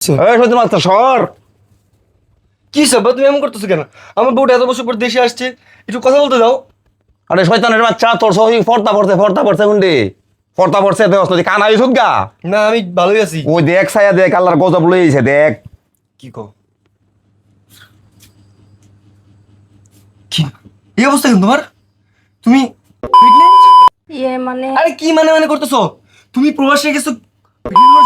সর! কি সব তুমি এমন করতেছো কেন? আমার বউটা এত বছর পর দেশে আসছে একটু কথা বলতে দাও। আরে শয়তানের বাচ্চা তোর সহি ফর্তা পড়ছে ফর্তা পড়ছে গুন্ডি। ফর্তা পড়ছে নদী কানা গা। না আমি ভালোই আছি। ওই দেখ ছায়া দেখ আল্লাহর গজব লইছে দেখ। কি কো কি? এই অবস্থা কেন তোমার? তুমি ইয়ে মানে আরে কি মানে মানে করতেছো? তুমি প্রবাসে গেছো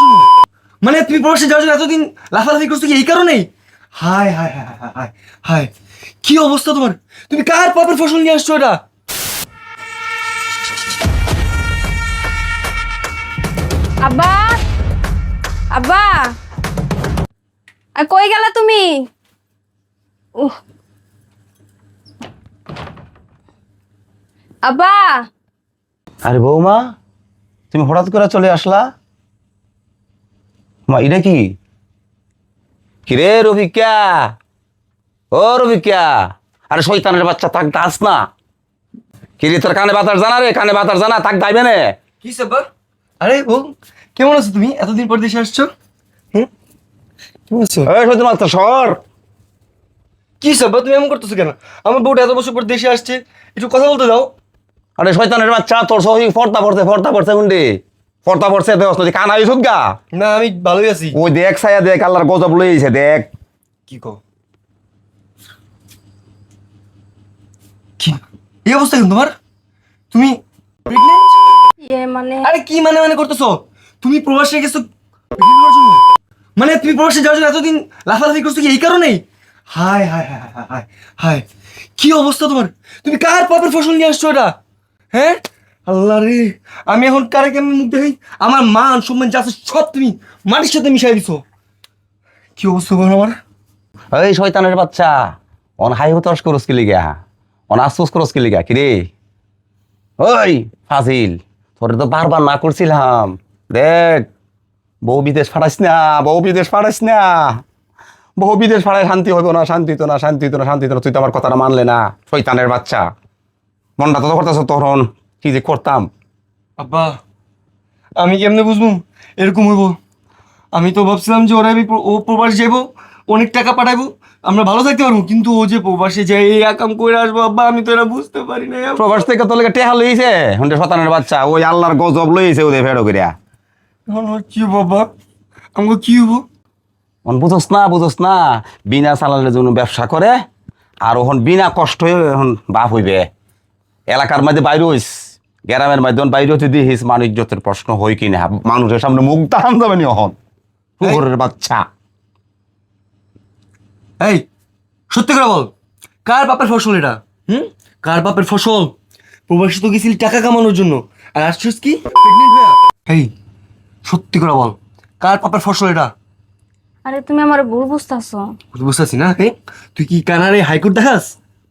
জন্য? মানে তুমি প্রবাসে যাওয়ার জন্য এতদিন লাফালাফি করছ কি এই কারণেই? হায় হায় হায় হায় হায় হায়। কি অবস্থা তোমার? তুমি কার পাপের ফসল নিয়ে আসছো এটা? আব্বা আব্বা। আর কই গেলা তুমি? উহ। আব্বা। আরে বৌমা তুমি হঠাৎ করে চলে আসলা? মা এটা কি? কিরে রবিকা ও রবিকা আরে শয়তানের বাচ্চা তাক দাস না। কিরে তোর কানে বাতার জানা রে? কানে বাতার জানা তাক দাইবে না। কি সাব্বা আরে বউ কেমন আছো তুমি? এতদিন পর দেশে আসছো? হুম? কেমন আছো? এই সত্যি মাত্র সর। কি সাব্বা তুমি এমন করতেছো কেন? আমার বউটা এত বছর পর দেশে আসছে একটু কথা বলতে দাও। আরে শয়তানের বাচ্চা তোর সহি ফর্তা পড়ছে ফর্তা পড়ছে গুন্ডি ফর্তা পড়ছে দেওয়াস নদী কানা হইছুক গা। না আমি ভালোই আছি। ওই দেখ ছায়া দেখ আল্লাহর গজব লইছে দেখ। কি কো কি? এই অবস্থা কেন তোমার? তুমি প্রেগনেন্ট ইয়ে মানে আরে কি মানে মানে করতেছো? তুমি প্রবাসে গেছো জন্য? মানে তুমি প্রবাসে যাওয়ার জন্য এতদিন লাফালাফি করছ কি এই কারণেই? হায় হায় হায় হায় হায় হায়। কি অবস্থা তোমার? তুমি কার পাপের ফসল নিয়ে আসছো এটা? হ্যাঁ? আল্লাহ রে, আমি এখন কারে কেমন মুখ দেখাই? আমার মান, সম্মান যা আছে সব তুমি মাটির সাথে মিশাই দিছো। কি অবস্থা বলো আমার? এই শয়তানের বাচ্চা, অন হাই হতাশ করস কি লিগা? অন আফসোস করস কি লিগা? কিরে? ওই ফাজিল, তোরে তো বারবার না করছিলাম। দেখ, বউ বিদেশ ফাটাইস না, বউ বিদেশ ফাটাইস না। বউ বিদেশ ফাটাই শান্তি হইব না, শান্তি তো না, শান্তি তো না, শান্তি তো না, তুই তো আমার কথাটা মানলে না শৈতানের বাচ্চা। মনটা তো করতেছ তখন। কি যে করতাম? আব্বা আমি কেমনে বুঝব? এরকম হইব। আমি তো ভাবছিলাম যে ওরা আমি ও প্রবাস যাইবো অনেক টাকা পাঠাইবো আমরা ভালো থাকতে পারব কিন্তু ও যে প্রবাসে যায় এই আকাম করে আসব আব্বা আমি তো এটা বুঝতে পারি না। প্রবাস থেকে তোর লেগে টেহা লইছে হুন্ডে শতানের বাচ্চা ওই আল্লাহর গজব লইছে ওদের ফেরো করিয়া কি আব্বা? আমাকে কি হব? অন বুঝোস না বুঝোস না বিনা চালানের জন্য ব্যবসা করে আর ওখন বিনা কষ্ট এখন বাপ হইবে। এলাকার মধ্যে বাইরে হইস। গ্রামের মধ্যে বাইরে হতে দিস মানুষ যতের প্রশ্ন হই কিনা মানুষের সামনে মুখ দাঁড়ান যাবে নি অহন। কুকুরের বাচ্চা। এই সত্যি করে বল কার বাপের ফসল এটা? হুম? কার বাপের ফসল? প্রবাসী তো গেছিলি টাকা কামানোর জন্য। আর আসছিস কি? এই সত্যি করে বল কার বাপের ফসল এটা? আরে তুমি আমার ভুল বুঝতেছো। বুঝতেছি না হ্যাঁ তুই কি কানারে হাইকোর্ট দেখাস?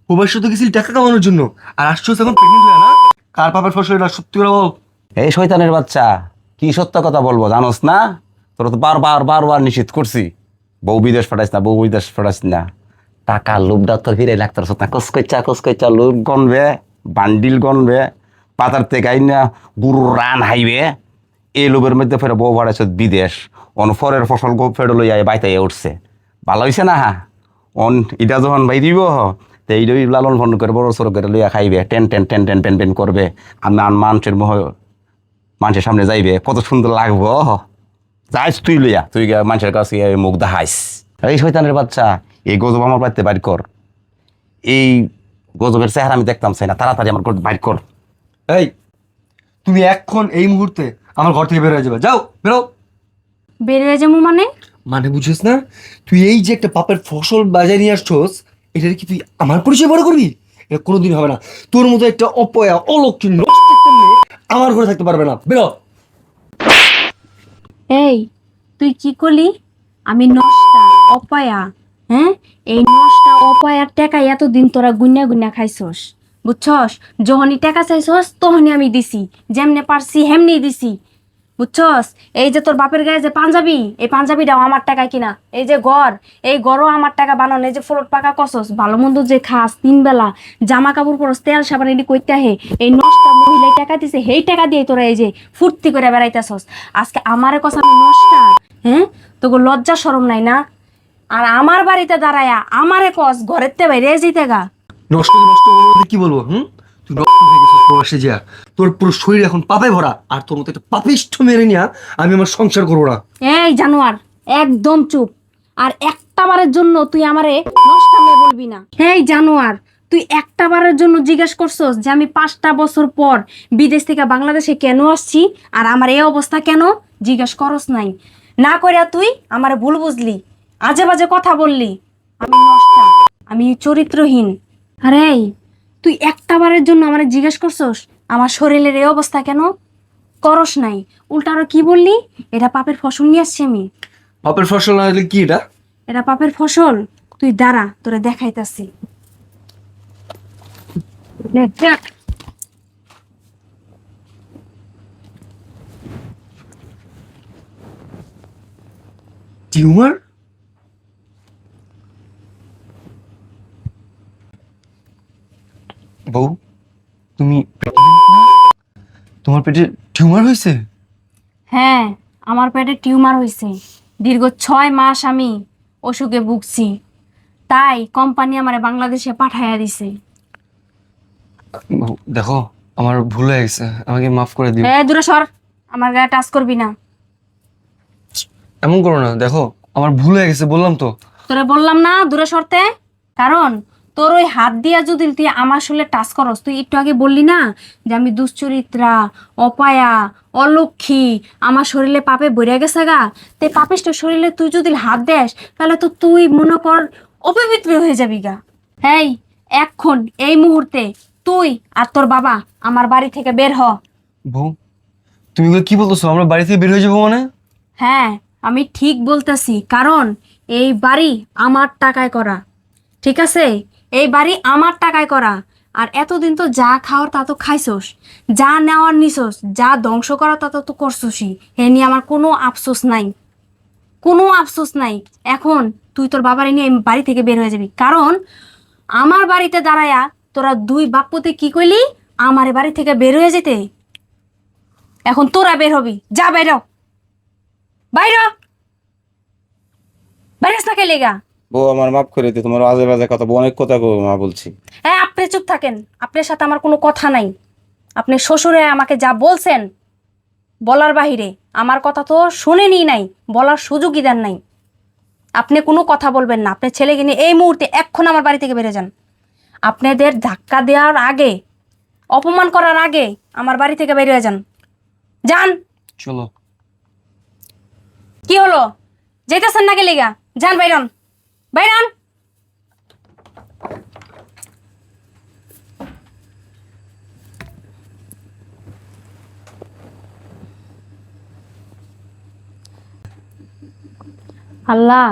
প্রবাসী তো গেছিলি টাকা কামানোর জন্য আর আসছিস এখন প্রেগনেন্ট হয়ে না কার বাপের ফসল এটা সত্যি করে বল। এই শয়তানের বাচ্চা, কি সত্য কথা বলব জানোস না? তোর তো বারবার বারবার নিষেধ করছি। বউ বিদেশ পাঠাইস না, বউ বিদেশ পাঠাইস না। টাকা লোভ ডাক্তার ফিরে লাগতার না। কসকইচা কসকইচা লোভ গনবে, বান্ডিল গনবে, পাতার থেকে না গুরু রান হাইবে। এই লোভের মধ্যে ফেরে বউ ভাড়াইছ বিদেশ। অন ফরের ফসল ফেরো লইয়া বাইতে উঠছে। ভালো হয়েছে না হা? অন ইটা যখন ভাই দিব তো এইটাই লালন ফন্ড করে বড় সড়ো করে লইয়া খাইবে। Ten ten ten ten ten ten করবে। আমি আর মানুষের মহ মানুষের সামনে যাইবে। কত সুন্দর লাগবো যাইস তুই লইয়া। তুই গিয়া মানুষের কাছে গিয়া মুখ দেখাইস। এই শৈতানের বাচ্চা এই গজব আমার বাড়িতে বাইর কর। এই গজবের চেহারা আমি দেখতাম চাই না। তাড়াতাড়ি আমার ঘর বাইর কর। এই তুমি এখন এই মুহূর্তে আমার ঘর থেকে বের হয়ে যাবে। যাও বেরো। বের হয়ে যাব মানে? মানে বুঝিস না তুই এই যে একটা পাপের ফসল বাজারে নিয়ে আসছোস এটার কি তুই আমার পরিচয় বড় করবি? এটা কোনোদিন হবে না। তোর মতো একটা অপয়া, অলক্ষী নষ্ট একটা মেয়ে আমার ঘরে থাকতে পারবে না। বেরো। এই, তুই কি করলি? আমি নষ্টা, অপায়া হ্যাঁ? এই নষ্টা, অপায়ার টাকা এতদিন তোরা গুন্যা গুন্যা খাইছস, বুঝছস? যখনই টাকা চাইছস, তখনই আমি দিছি। যেমনে পারছি হেমনি দিছি। বুঝছস? এই যে তোর বাপের গায়ে যে পাঞ্জাবি, এই পাঞ্জাবিটাও আমার টাকায় কিনা। এই যে ঘর, এই ঘরও আমার টাকা বানানো, এই যে ফ্লোট পাকা কসস ভালো মন্দ যে খাস তিন বেলা জামা কাপড় পরস, তেল সাবান এটি কইতে হে এই নষ্টা মহিলাই টাকা দিছে, সেই টাকা দিয়ে তোরা এই যে ফুর্তি করে বেড়াইতেছস। আজকে আমারে কস আমি নষ্টা হ্যাঁ? তোকে লজ্জা সরম নাই না? আর আমার বাড়িতে দাঁড়ায়া আমারে কস, ঘরের তে বাইরে যেতে গা। নষ্ট নষ্ট হলো কি বলব, হুম? তুই নষ্ট হয়ে গেছিস। প্রবাসে যা তোর পুরো শরীর এখন পাপে ভরা, আর তোর মতো একটা পাপিষ্ঠ মেরে নিয়া আমি আমার সংসার করব না। এই জানোয়ার, একদম চুপ। আর একটা বারের জন্য তুই আমারে নষ্টা মেয়ে বলবি না। এই জানোয়ার, তুই একটা বারের জন্য জিজ্ঞেস করছস যে আমি পাঁচটা বছর পর বিদেশ থেকে বাংলাদেশে কেন আসছি, আর আমার এই অবস্থা কেন? জিজ্ঞেস করস নাই। না করিয়া তুই আমারে ভুল বুঝলি, আজে বাজে কথা বললি। আমি নষ্টা, আমি চরিত্রহীন। আরে তুই একটা বারের জন্য আমারে জিজ্ঞেস করছস আমার শরীরের এই অবস্থা কেন? করস নাই। উল্টা আরও কি বললি? এটা পাপের ফসল নিয়ে আসছি আমি। পাপের ফসল না হলে কি এটা? এটা পাপের ফসল। তুই দাঁড়া তোরে দেখাইতাছি। দেখ। টিউমার? বউ তুমি তোমার পেটে টিউমার হয়েছে? হ্যাঁ আমার পেটে টিউমার হয়েছে। দীর্ঘ ছয় মাস আমি অসুখে ভুগছি। তাই কোম্পানি আমারে বাংলাদেশে পাঠাইয়া দিছে। দেখো আমার ভুল হয়ে গেছে। আমাকে মাফ করে দিও। এ দূরে সর আমার গায়ে টাচ করবি না। এমন করো না দেখো আমার ভুল হয়ে গেছে বললাম তো। তোরে বললাম না দূরে সরতে কারণ তোর ওই হাত দিয়া যদি তুই আমার শরীরে টাচ করস তুই একটু আগে বললি না যে আমি দুশ্চরিত্রা অপায়া অলক্ষী আমার শরীরে পাপে বইরা গেছে গা? তে পাপিষ্ট শরীরে তুই যদি হাত দেস তাহলে তো তুই মনে কর অপবিত্র হয়ে যাবি গা। এই এখন এই মুহূর্তে তুই আর তোর বাবা আমার বাড়ি থেকে বের হ। বউ তুমি কি বলতেছো? আমরা বাড়ি থেকে বের হয়ে যাব মানে? হ্যাঁ আমি ঠিক বলতেছি কারণ এই বাড়ি আমার টাকায় করা। ঠিক আছে? এই বাড়ি আমার টাকায় করা। আর এতদিন তো যা খাওয়ার তা তো খাইছস, যা নেওয়ার নিছস, যা ধ্বংস করা তা তো করছসই। এ নিয়ে আমার কোনো আফসোস নাই। কোনো আফসোস নাই। এখন তুই তোর বাবার নিয়ে বাড়ি থেকে বের হয়ে যাবি। কারণ আমার বাড়িতে দাঁড়ায়া তোরা দুই বাপ্পতে কি কইলি? আমার বাড়ি থেকে বের হয়ে যেতে। এখন তোরা বের হবি। যা। বাইর হ। বাইরেস না কে লেগা? বউ আমার মাফ করে দিতে তোমার আজে বাজে কথা বউ অনেক কথা কো মা বলছি। হ্যাঁ আপনি চুপ থাকেন। আপনার সাথে আমার কোনো কথা নাই। আপনি শ্বশুরে আমাকে যা বলছেন বলার বাহিরে আমার কথা তো শুনেনি নাই বলার সুযোগই দেন নাই। আপনি কোনো কথা বলবেন না। আপনি ছেলেকে নিয়ে এই মুহূর্তে এক্ষণ আমার বাড়ি থেকে বেড়ে যান। আপনাদের ধাক্কা দেওয়ার আগে অপমান করার আগে আমার বাড়ি থেকে বেরিয়ে যান। যান। চলো। কি হলো? যেতেছেন না গেলে গা যান বাইরন। বাইরন আল্লাহ,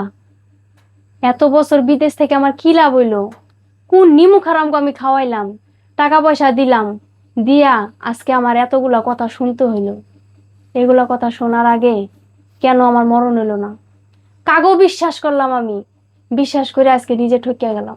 এত বছর বিদেশ থেকে আমার কি লাভ হইল? কোন নিমু খারামকে আমি খাওয়াইলাম, টাকা পয়সা দিলাম, দিয়া আজকে আমার এতগুলা কথা শুনতে হইল। এগুলা কথা শোনার আগে কেন আমার মরণ হলো না? কাগো বিশ্বাস করলাম আমি বিশ্বাস করে আজকে নিজে ঠকিয়া গেলাম।